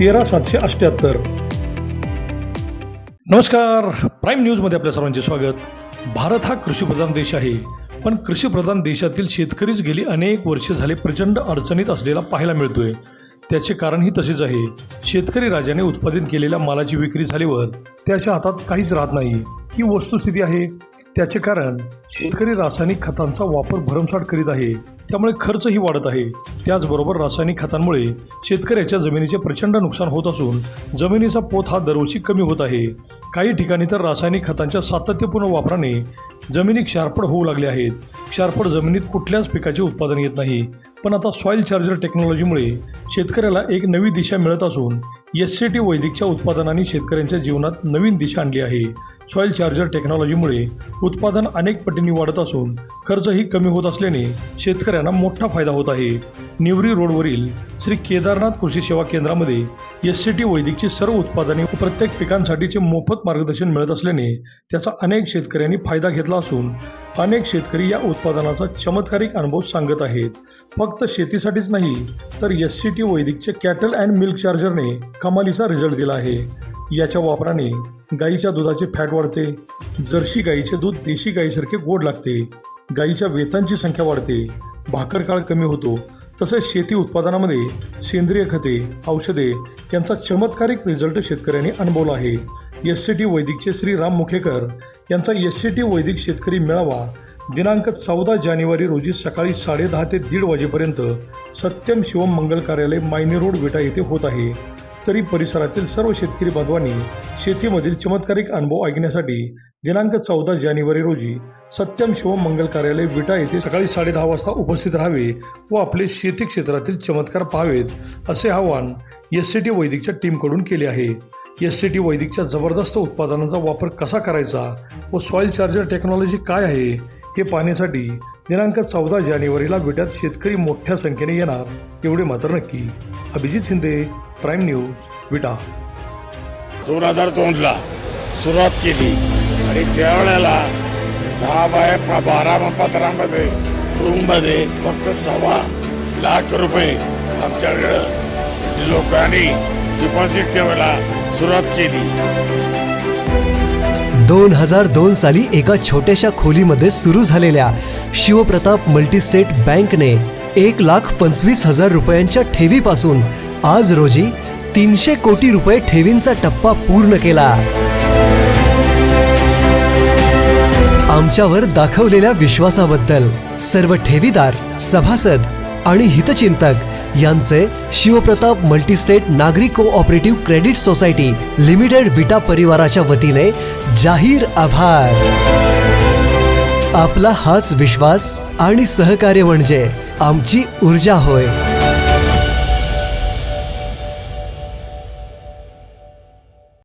तेरा सातशे अठ्ठ्याहत्तर नमस्कार. प्राईम न्यूजमध्ये आपल्या सर्वांचे स्वागत. भारत हा कृषीप्रधान देश आहे पण कृषीप्रधान देशातील शेतकरीच गेली अनेक वर्षे झाले प्रचंड अडचणीत असलेला पाहायला मिळतोय. त्याचे कारणही तसेच आहे. शेतकरी राजाने उत्पादित केलेल्या मालाची विक्री झाल्यावर त्याच्या हातात काहीच राहत नाही. ही वस्तुस्थिती आहे. त्याचे कारण शेतकरी रासायनिक खतांचा वापर भरमसाठ करीत आहे त्यामुळे खर्चही वाढत आहे. त्याचबरोबर रासायनिक खतांमुळे शेतकऱ्याच्या जमिनीचे प्रचंड नुकसान होत असून जमिनीचा पोत हा दरवर्षी कमी होत आहे. काही ठिकाणी तर रासायनिक खतांच्या सातत्यपूर्ण वापराने जमिनी क्षारपड होऊ लागले आहेत. क्षारपड जमिनीत कुठल्याच पिकाचे उत्पादन येत नाही. पण आता सॉइल चार्जर टेक्नॉलॉजीमुळे शेतकऱ्याला एक नवी दिशा मिळत असून एस सी टी वैदिकच्या उत्पादनाने शेतकऱ्यांच्या जीवनात नवीन दिशा आणली आहे. सॉइल चार्जर टेक्नॉलॉजीमुळे उत्पादन अनेक पटींनी वाढत असून खर्चही कमी होत असल्याने शेतकऱ्यांना मोठा फायदा होत आहे. निवरी रोडवरील श्री केदारनाथ कृषी सेवा केंद्रामध्ये एस सी टी वैदिकची सर्व उत्पादने प्रत्येक पिकांसाठीचे मोफत मार्गदर्शन मिळत असल्याने त्याचा अनेक शेतकऱ्यांनी फायदा घेतला असून अनेक शेतकरी या उत्पादनाचा चमत्कारिक अनुभव सांगत आहेत. फक्त शेतीसाठीच नाही तर एस सी टी वैदिकच्या कॅटल अँड मिल्क चार्जरने कमालीचा रिझल्ट दिला आहे. याच्या वापराने गाईच्या दुधाचे फॅट वाढते. जर्सी गाईचे दूध देशी गाईसारखे गोड लागते. गाईच्या वेतांची संख्या वाढते. भाकर काळ कमी होतो. तसेच शेती उत्पादनामध्ये सेंद्रिय खते औषधे यांचा चमत्कारिक रिझल्ट शेतकऱ्यांनी अनुभवला आहे. एस सी टी वैदिकचे श्री राम मुखेकर यांचा एस सी टी वैदिक शेतकरी मेळावा दिनांक चौदा जानेवारी रोजी सकाळी साडेदहा ते दीड वाजेपर्यंत सत्यम शिवम मंगल कार्यालय मायनी रोड विटा येथे होत आहे. तरी परिसरातील सर्व शेतकरी बांधवांनी शेतीमधील चमत्कारिक अनुभव ऐकण्यासाठी दिनांक चौदा जानेवारी रोजी सत्यम शिवम मंगल कार्यालय विटा येथे सकाळी साडेदहा वाजता उपस्थित राहावे व आपले शेती क्षेत्रातील चमत्कार पाहावेत असे आवाहन एस सी टी वैदिकच्या टीमकडून केले आहे. एस सी टी वैदिकच्या जबरदस्त उत्पादनांचा वापर कसा करायचा व सॉइल चार्जर टेक्नॉलॉजी काय आहे हे पाहण्यासाठी दिनांक चौदा जानेवारीला विट्यात शेतकरी मोठ्या संख्येने येणार एवढे मात्र नक्की. Abhijit Shinde prime news Vita. दोन हजार दोनला सुरुवात केली. आणि त्यावेळेला दहा बाय बारा पत्रामध्ये रूममध्ये फक्त सव्वा लाख रुपये आमच्याकडं लोकांनी डिपॉझिट ठेवायला सुरुवात केली. दोन हजार दोन साली एका छोट्याशा खोलीमध्ये सुरू झालेल्या शिवप्रताप मल्टीस्टेट बँकने एक लाख पंचवीस हजार रुपयांच्या ठेवीपासून आज रोजी तीनशे कोटी रुपये ठेवींचा टप्पा पूर्ण केला. आमच्यावर दाखवलेल्या विश्वासाबद्दल सर्व ठेवीदार सभासद आणि हितचिंतक यांचे शिवप्रताप मल्टीस्टेट नागरिक cooperative credit society limited Vita परिवाराच्या वतीने जाहीर आभार. आपला हाच विश्वास आणि सहकार्य म्हणजे आमची ऊर्जा होय.